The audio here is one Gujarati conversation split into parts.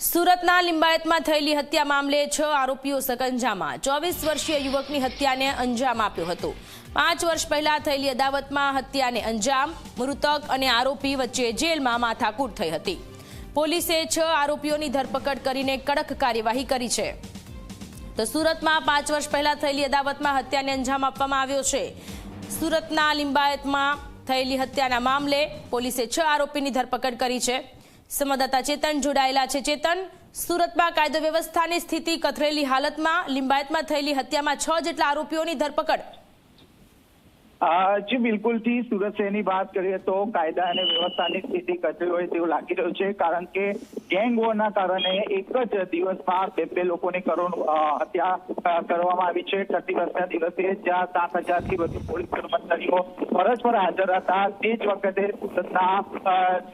સુરતના લિંબાયતમાં થયેલી હત્યા મામલે છ આરોપીઓ સકંજામાં. ચોવીસ વર્ષીય યુવકની હત્યાને અંજામ આપ્યો હતો. પાંચ વર્ષ પહેલા થયેલી અદાવતમાં હત્યાને અંજામ, મૃતક અને આરોપી વચ્ચે જેલમાં માથાકૂટ થઈ હતી. પોલીસે છ આરોપીઓની ધરપકડ કરીને કડક કાર્યવાહી કરી છે. તો સુરતમાં પાંચ વર્ષ પહેલા થયેલી અદાવતમાં હત્યાને અંજામ આપવામાં આવ્યો છે. સુરતના લિંબાયતમાં થયેલી હત્યાના મામલે પોલીસે છ આરોપીની ધરપકડ કરી છે. સંવાદદાતા ચેતન જોડાયેલા છે. ચેતન, સુરતમાં કાયદો વ્યવસ્થાની સ્થિતિ કથરેલી હાલતમાં, લિંબાયતમાં થયેલી હત્યામાં છ જેટલા આરોપીઓની ધરપકડ. જી બિલકુલથી સુરત શહેરની વાત કરીએ તો કાયદા અને વ્યવસ્થાની સ્થિતિ કચરી હોય તેવું લાગી રહ્યું છે, કારણ કે ગેંગ વોરના કારણે એક જ દિવસમાં બે બે લોકોની હત્યા કરવામાં આવી છે. છઠ્ઠી વર્ષના દિવસે જ્યાં સાત હજારથી વધુ પોલીસ કર્મચારીઓ ફરજ પર હાજર હતા. તે જ વખતે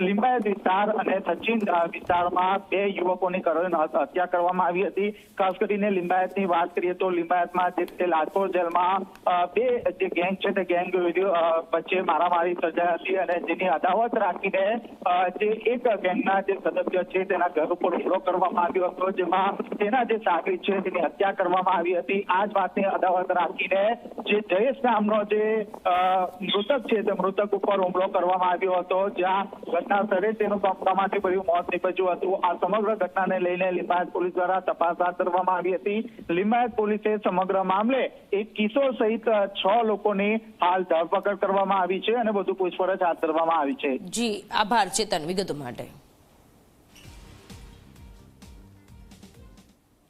લિંબાયત વિસ્તાર અને સચિન વિસ્તારમાં બે યુવકોની હત્યા કરવામાં આવી હતી. ખાસ કરીને લિંબાયતની વાત કરીએ તો લિંબાયતમાં જે તે લાજપોર જેલમાં બે જે ગેંગ છે તે ગેંગ વચ્ચે મારામારી સર્જાઈ હતી અને જેની અદાવત રાખીને જે એક ગેંગના જે સદસ્ય છે તેના ઘર ઉપર હુમલો કરવામાં આવ્યો હતો, જેમાં તેના જે સાગરી છે તેની હત્યા કરવામાં આવી હતી. આ જ વાતને અદાવત રાખીને જે જયેશ નામનો જે મૃતક છે તે મૃતક ઉપર હુમલો કરવામાં આવ્યો હતો, જ્યાં ઘટના સ્થળે તેનું કમકમાટી ભર્યું મોત નીપજ્યું હતું. આ સમગ્ર ઘટનાને લઈને લિંબાયત પોલીસ દ્વારા તપાસ હાથ ધરવામાં આવી હતી. લિંબાયત પોલીસે સમગ્ર મામલે એક કિશોર સહિત છ લોકોની હાલ ધરપકડ કરવામાં આવી છે અને વધુ પૂછપરછ હાથ ધરવામાં આવી છે. જી, આભાર ચેતન, વિગતો માટે.